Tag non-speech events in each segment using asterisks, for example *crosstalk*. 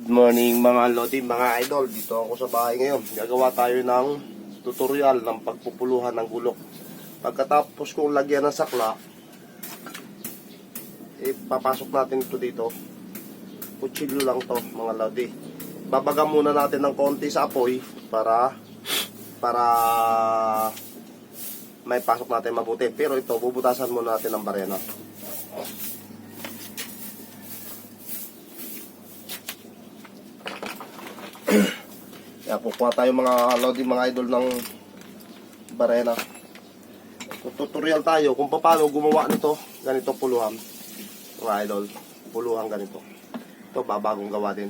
Good morning mga lodi, mga idol. Dito ako sa bahay ngayon. Gagawa tayo ng tutorial ng pagpupuluhan ng gulok. Pagkatapos kong lagyan ng sakla, ipapasok natin ito dito. Kutsilyo lang to mga lodi. Babaga muna natin ng konti sa apoy para para may pasok natin mabuti. Pero ito, bubutasan muna natin ng barena. Kaya kukuha tayo mga lodi mga idol ng barena. Tutorial tayo kung paano gumawa nito, ganito puluhan. Mga idol, puluhan ganito. Ito babagong gawa din.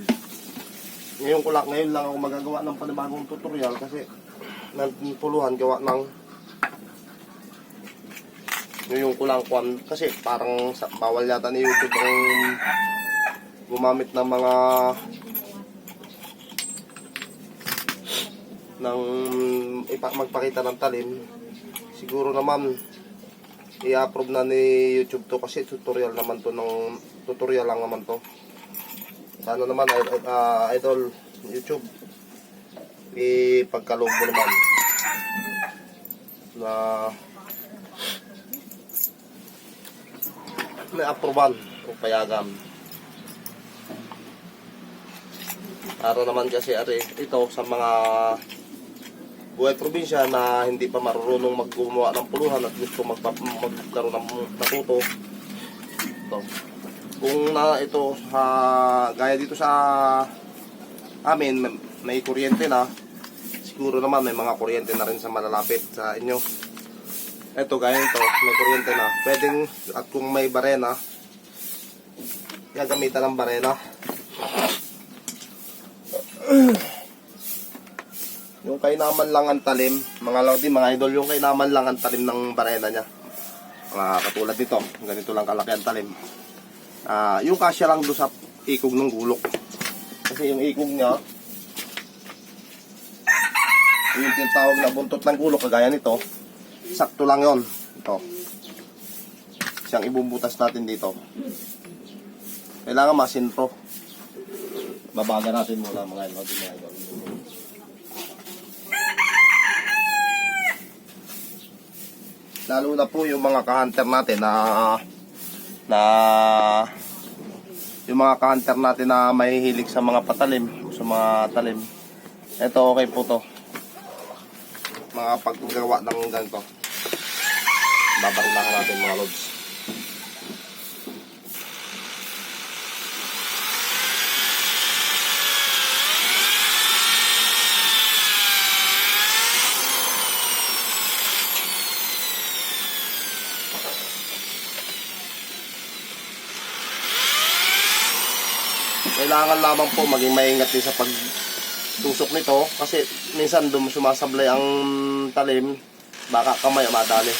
Ngayon ko lang, ngayon lang ako magagawa ng panibagong tutorial kasi ng puluhan gawa ng ngayon ko lang kwan kasi parang bawal yata ni YouTube ang gumamit ng mga ng magpakita ng talim siguro naman i-approve na ni YouTube to kasi tutorial naman to ng tutorial lang naman to. Sana naman uh, idol YouTube ipagkaloob mo naman na may aproban o payagan para naman kasi ari ito sa mga buhay probinsya na hindi pa marunong maggumawa ng puluhan at gusto magpa, magkaroon ng natuto. Ito. Kung na ito sa gaya dito sa amin may, may kuryente na. Siguro naman may mga kuryente na rin sa malalapit sa inyo. Ito gaya nito may kuryente na. Pwedeng at kung may barena gagamitan ng barena yung kainaman lang ang talim mga lodi mga idol yung kainaman lang ang talim ng barena niya. Mga katulad nito ganito lang kalaki ang talim. Ah, yung kasya lang doon sa ikog ng gulok. Kasi yung ikog niya yung tinatawag na buntot ng gulok kagaya nito sakto lang yon ito. Siyang ibubutas natin dito. Kailangan masintro babaga natin muna mga idol mga idol lalo na po yung mga ka-hunter natin na na yung mga ka-hunter natin na mahihilig sa mga patalim sa mga talim. Ito okay po to. Mga paggawa ng ganito. Babarilahan natin mga lods kailangan lamang po maging maingat din sa pagtusok nito kasi minsan dum sumasablay ang talim baka kamay madali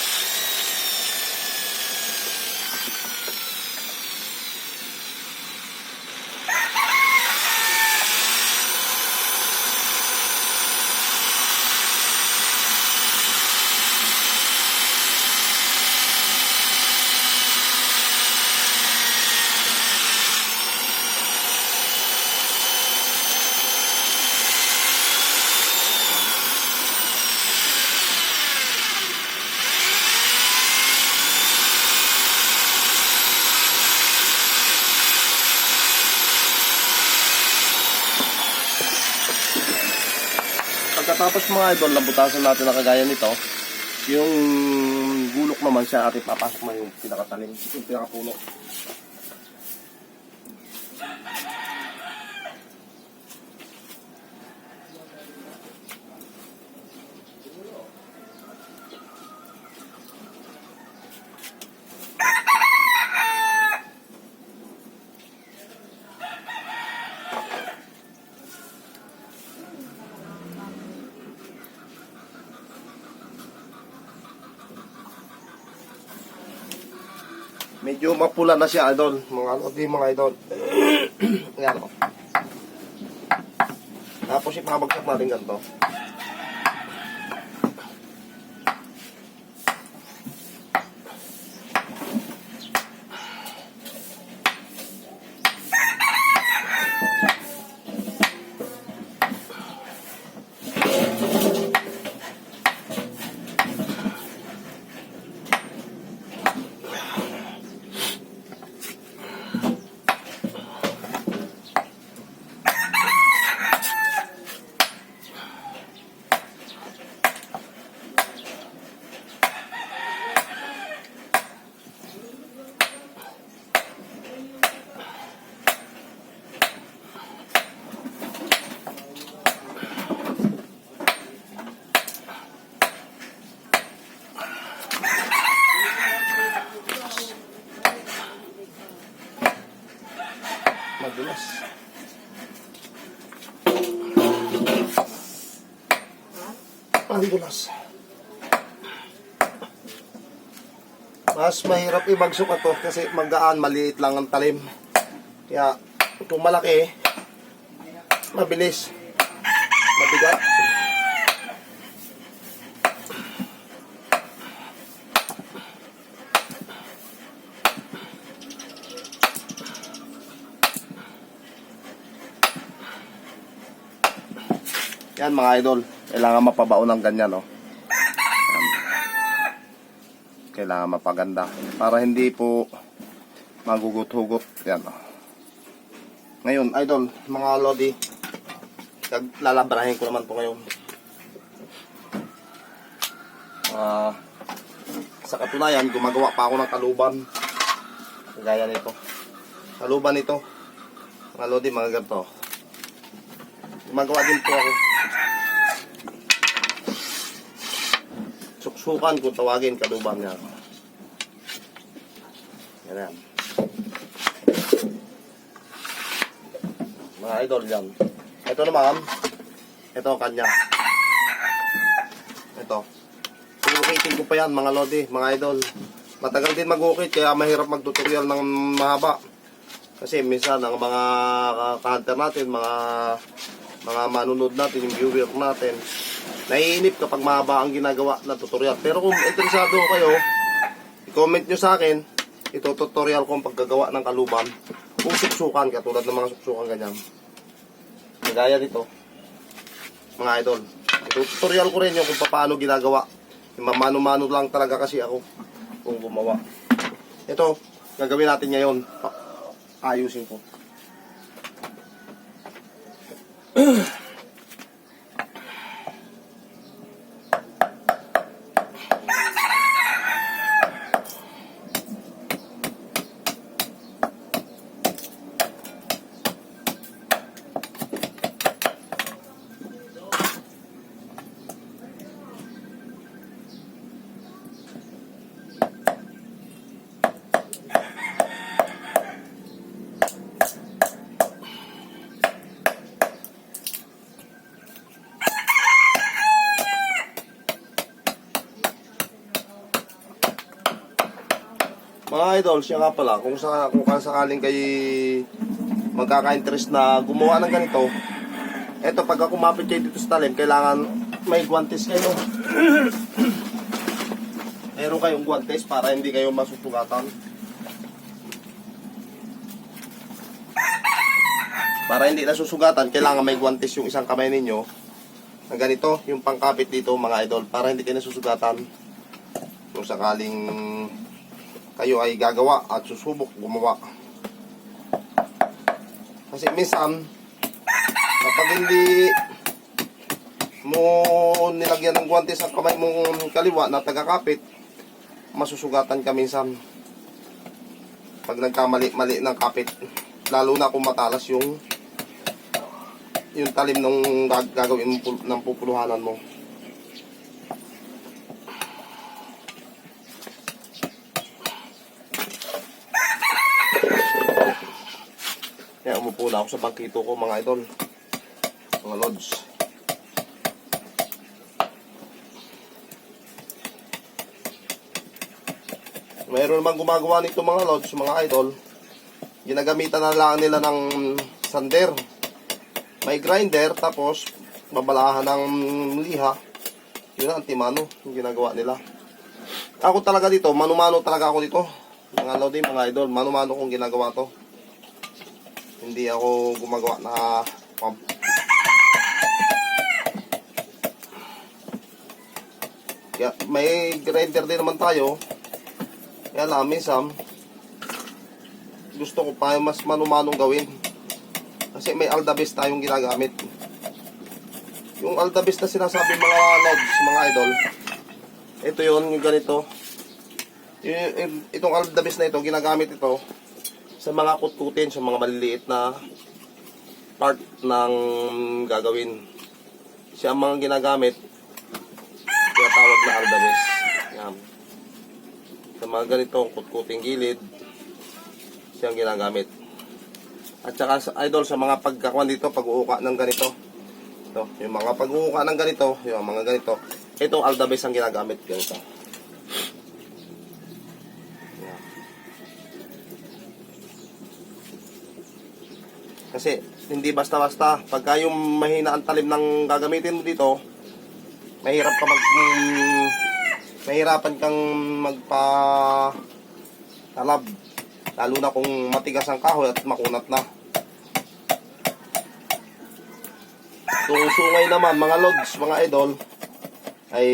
Pagkatapos mga idol, nabutasan natin na kagaya nito, yung gulok naman siya ating papasok na yung pinakatalim, yung pinakapuno. Mapula na siya, idol. Mga lodi, mga idol. *clears throat* Ayan o. Tapos ipabagsak natin ganito. Mas mahirap ibagsok ito kasi magaan, maliit lang ang talim. Kaya kung malaki, mabilis. Mabigat. Yan mga idol, kailangan mapabaon ng ganyan, oh. Yan. Kailangan mapaganda para hindi po magugut-hugot. Yan, oh. Ngayon, idol, mga lodi, lalabrahin ko naman po ngayon. Ah, sa katunayan, gumagawa pa ako ng kaluban. Gaya nito. Kaluban ito. Mga lodi, mga ganito. Gumagawa din po ako. Suksukan kung tawagin, kaluban niya. Yan yan. Mga idol yan. Ito naman, ito kanya. Ito. Ukitin ko pa yan mga lodi, mga idol. Matagal din mag-ukit kaya mahirap mag-tutorial ng mahaba. Kasi minsan ang mga ka-hunter natin, mga mga manunod natin, yung viewer natin, naiinip kapag mahaba ang ginagawa na tutorial. Pero kung interesado kayo, i-comment nyo sa akin, ito tutorial ko ang paggagawa ng kaluban. Kung suksukan, katulad ng mga suksukan ganyan. Kagaya nito, mga idol. Ito tutorial ko rin yung kung paano ginagawa. Mamano-mano lang talaga kasi ako kung gumawa. Ito, gagawin natin ngayon. Ayusin ko. *clears throat* Mga idol, siya nga pala, kung, sa, kung sakaling kayo magkaka-interest na gumawa ng ganito, eto pagka kumapit kayo dito sa talim, kailangan may guantes kayo. *coughs* Meron kayong guantes para hindi kayo masupugatan. Para hindi nasusugatan, kailangan may guantes yung isang kamay ninyo na ganito, yung pangkapit dito mga idol, para hindi kayo nasusugatan. Kung sakaling kayo ay gagawa at susubok gumawa. Kasi minsan, kapag hindi mo nilagyan ng guwantes sa kamay mong kaliwa na tagakapit, masusugatan ka minsan. Pag nagkamali-mali ng kapit, lalo na kung matalas yung yung talim ng gag- gagawin ng pupuluhanan mo. Kaya umupo ako sa bangkito ko mga idol. Mga lods. Mayroon naman gumagawa nito mga lods, mga idol. Ginagamitan na lang nila ng sander. May grinder, tapos babalahan ng liha. Yun ang timano, yung ginagawa nila. Ako talaga dito, mano-mano talaga ako dito. Mga lodi, mga idol, mano-mano kong ginagawa to. Hindi ako gumagawa na pump. Kaya may grinder din naman tayo. Kaya lang, minsan, gusto ko pa mas manumanong gawin. Kasi may aldabis tayong ginagamit. Yung aldabis na sinasabi mga lods, mga idol, ito yon yung ganito. Itong aldabis na ito, ginagamit ito sa mga kutkutin, sa mga maliliit na part ng gagawin. Siya ang mga ginagamit, tinatawag na aldabis. Yan. Sa mga ganitong kutkuting gilid, siya ang ginagamit. At saka sa idol sa mga pagkakuan dito, pag-uuka ng ganito. Ito, yung mga pag-uuka ng ganito, yung mga ganito. Ito aldabes ang ginagamit ganito. Kasi hindi basta-basta. Pagka yung mahina ang talim ng gagamitin mo dito, mahirap ka mag mm, mahirapan kang magpa talab lalo na kung matigas ang kahoy at makunat na. Kung sungay naman, mga lods, mga idol, ay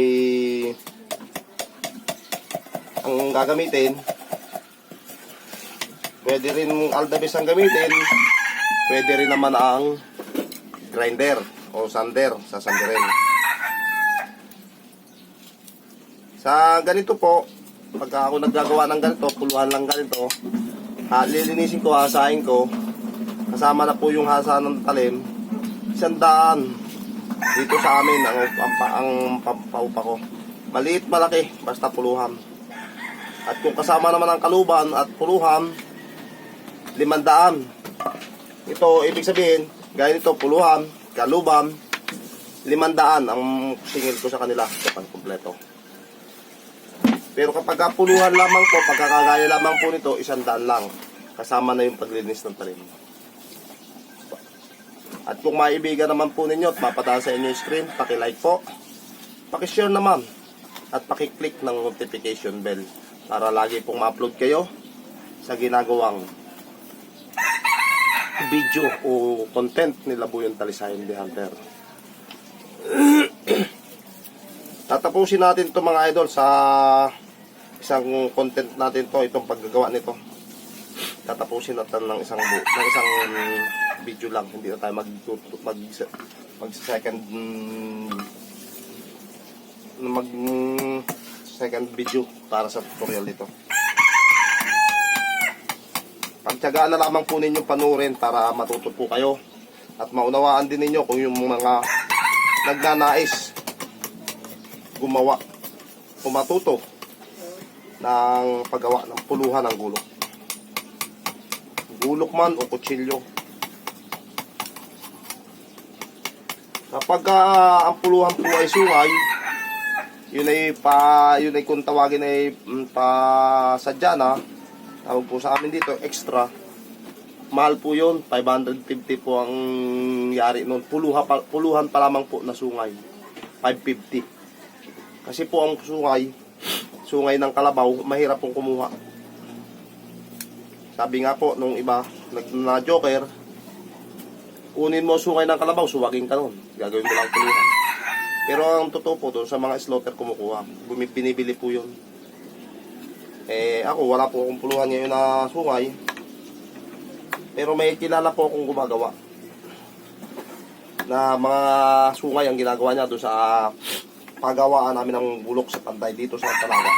ang gagamitin, pwede rin aldabis ang gamitin, pwede rin naman ang grinder o sander, sa sanderin. Sa ganito po, pagka ako naggagawa ng ganito, puluhan lang ganito, ah, lilinisin ko, hasahin ko, kasama na po yung hasa ng talim, isang daan dito sa amin ang, ang, ang pampaupa ko. Maliit, malaki, basta puluhan. At kung kasama naman ang kaluban at puluhan, limandaan. Ito, ibig sabihin, gaya nito, puluhan, kaluban, limandaan ang singil ko sa kanila kapag kompleto. Pero kapag puluhan lamang po, pagkakagaya lamang po nito, isang daan lang. Kasama na yung paglinis ng talim. At kung maibigan naman po ninyo at mapadaan sa inyo yung screen, paki-like po. Paki-share naman. At paki-click ng notification bell para lagi pong ma-upload kayo sa ginagawang video o content ni Labuyon Talisayan The Hunter. *clears throat* Tatapusin natin to mga idol sa isang content natin to itong paggagawa nito. Tatapusin natin ng isang ng isang video lang, hindi na tayo mag mag, mag second mag mm, second video para sa tutorial nito. Pagtyagaan na lamang po ninyo panurin para matuto po kayo at maunawaan din ninyo kung yung mga nagnanais gumawa o matuto ng paggawa ng puluhan ng gulok. Gulok man o kutsilyo. Kapag ah, ang puluhan po ay sungay, yun ay pa yun ay kung tawagin ay mm, pa sadya na tawag po sa amin dito extra. Mahal po yun. 550 po ang yari noon. Puluha pa, puluhan pa lamang po na sungay. 550 kasi po ang sungay sungay ng kalabaw mahirap pong kumuha. Sabi nga po nung iba nag na joker unin mo sungay ng kalabaw suwagin ka nun gagawin mo lang puluhan. Pero ang totoo po doon sa mga slaughter kumukuha. Binibili po yun. Eh ako wala po akong puluhan ngayon na sungay. Pero may kilala po akong gumagawa. Na mga sungay ang ginagawa niya doon sa paggawaan namin ng bulok sa pantay dito sa Talaga.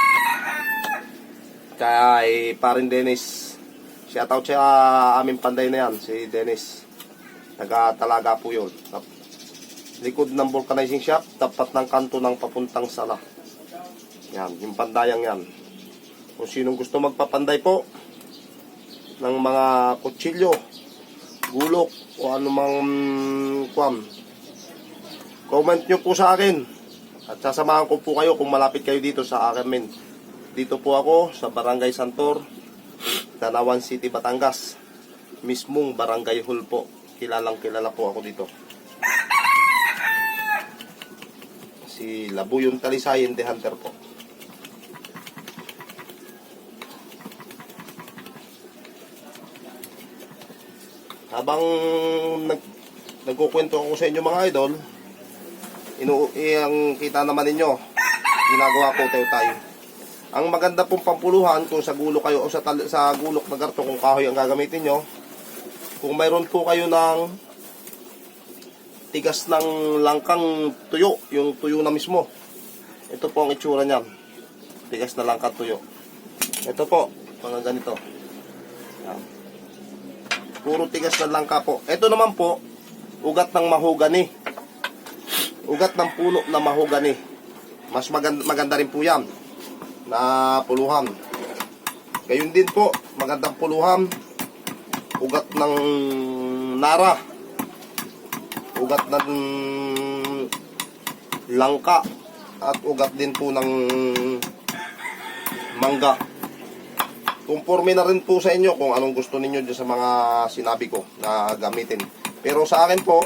Kaya eh, parin Dennis. Shout out siya aming panday na yan, si Dennis. Taga-talaga po yun. Tap- likod ng vulcanizing shop, tapat ng kanto ng papuntang sala. Yan, yung pandayang yan. Kung sinong gusto magpapanday po ng mga kutsilyo, gulok, o anumang kwan, comment nyo po sa akin. At sasamahan ko po kayo kung malapit kayo dito sa akin. Dito po ako sa Barangay Santor, Tanawan City, Batangas. Mismong Barangay Hall po. Kilalang kilala po ako dito. si Labuyon Talisayan de Hunter po. Habang nag nagkukwento ako sa inyo mga idol, inu ang kita naman ninyo, ginagawa ko tayo tayo. Ang maganda pong pampuluhan kung sa gulok kayo o sa, sa gulok na garto kung kahoy ang gagamitin nyo, kung mayroon po kayo ng tigas ng langkang tuyo, yung tuyo na mismo. Ito po ang itsura niyan. Tigas na langkang tuyo. Ito po, mga ganito. Puro tigas na langka po. Ito naman po, ugat ng mahogani. Ugat ng puno na mahogani. Mas maganda, maganda rin po yan na puluhan. Gayun din po, magandang puluhan ugat ng nara, ugat ng langka, at ugat din po ng mangga. Conforme na rin po sa inyo kung anong gusto ninyo dyan sa mga sinabi ko na gamitin. Pero sa akin po,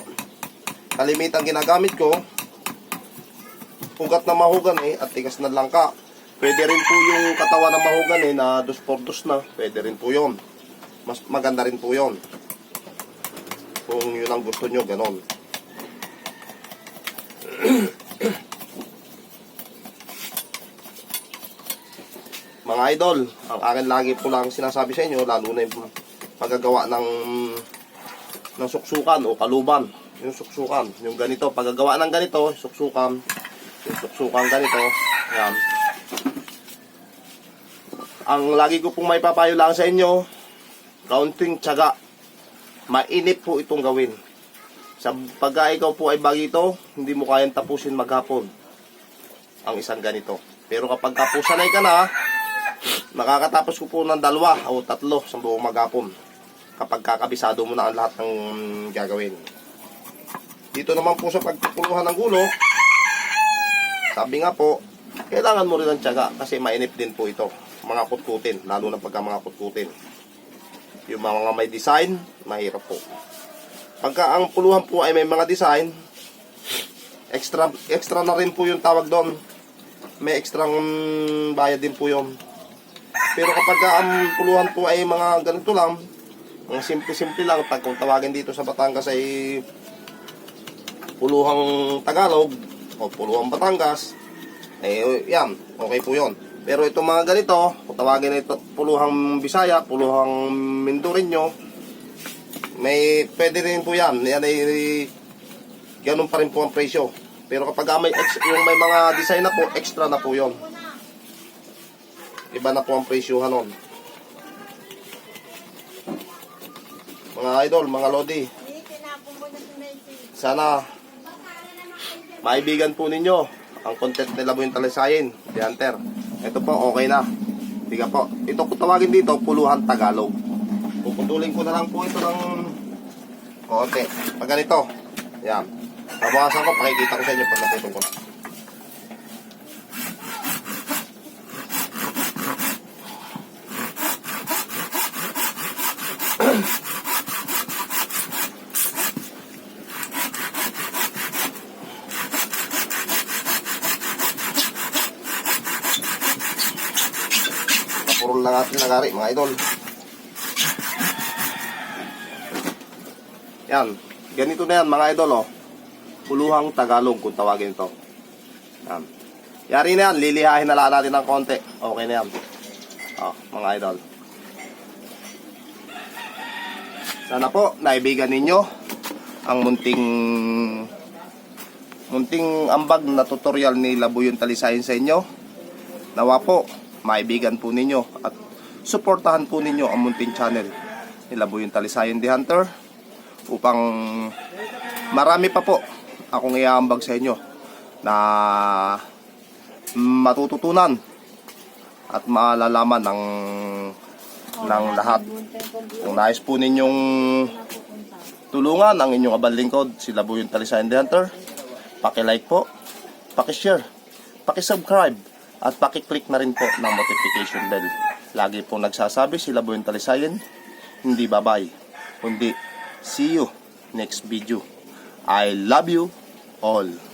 kalimitan ginagamit ko, ugat na mahugan eh, at tigas na langka. Pwede rin po yung katawan ng mahugan eh, na dos por dos na. Pwede rin po yon. Mas maganda rin po yon. Kung yun ang gusto nyo, ganon. *clears throat* Mga idol, ang akin lagi po lang sinasabi sa inyo, lalo na yung paggagawa ng ng suksukan o kaluban. Yung suksukan, yung ganito, paggagawa ng ganito, suksukan, yung suksukan ganito, yan. Ang lagi ko pong may papayo lang sa inyo, kaunting tiyaga. Mainip po itong gawin. Sa pagka ikaw po ay bagito, hindi mo kayang tapusin maghapon ang isang ganito. Pero kapag kapusanay ka na, Nakakatapos ko po ng dalawa o tatlo sa buong maghapon. Kapag kakabisado mo na ang lahat ng gagawin. Dito naman po sa pagpupuluhan ng gulo, sabi nga po, kailangan mo rin ng tiyaga kasi mainip din po ito. Mga kutkutin, lalo na pagka mga kutkutin. Yung mga may design, mahirap po. Pagka ang puluhan po ay may mga design, extra extra na rin po yung tawag doon. May extra bayad din po yun. Pero kapag ang puluhan po ay mga ganito lang, mga simple-simple lang, pag kung tawagin dito sa Batangas ay puluhang Tagalog o puluhang Batangas, eh yan, okay po yon. Pero itong mga ganito, kung tawagin ito puluhang Bisaya, puluhang Mindoreño, may pwede rin po yan. Yan ay ganun pa rin po ang presyo. Pero kapag may, ex- yung may mga design na po, extra na po yon. Iba na po ang presyuhan nun. Mga idol, mga lodi, sana maibigan po ninyo ang content nila po yung talisayin, The Hunter. Ito po, okay na. Tiga po. Ito kung tawagin dito, puluhan Tagalog. Puputulin ko na lang po ito ng konti. Pag ganito, yan. Babawasan ko, pakikita ko sa inyo pag naputong ko. Puro lang natin nagari, mga idol. Yan. Ganito na yan, mga idol, oh. Puluhang Tagalog, kung tawagin ito. Yan. Yari na yan, lilihahin na lang natin ng konti. Okay na yan. Oh, mga idol. Sana po, naibigan ninyo ang munting munting ambag na tutorial ni Labuyon Talisayin sa inyo. Nawa po, maibigan po ninyo at suportahan po ninyo ang munting channel ni Labuyon Talisayin The Hunter upang marami pa po akong iaambag sa inyo na matututunan at maalalaman ng ng lahat. Kung nais po ninyong tulungan ang inyong abang lingkod, si Labuyon Talisayan The Hunter, paki-like po, paki-share, paki-subscribe, at paki-click na rin po ng notification bell. Lagi po nagsasabi si Labuyon Talisayan, hindi bye-bye, kundi see you next video. I love you all.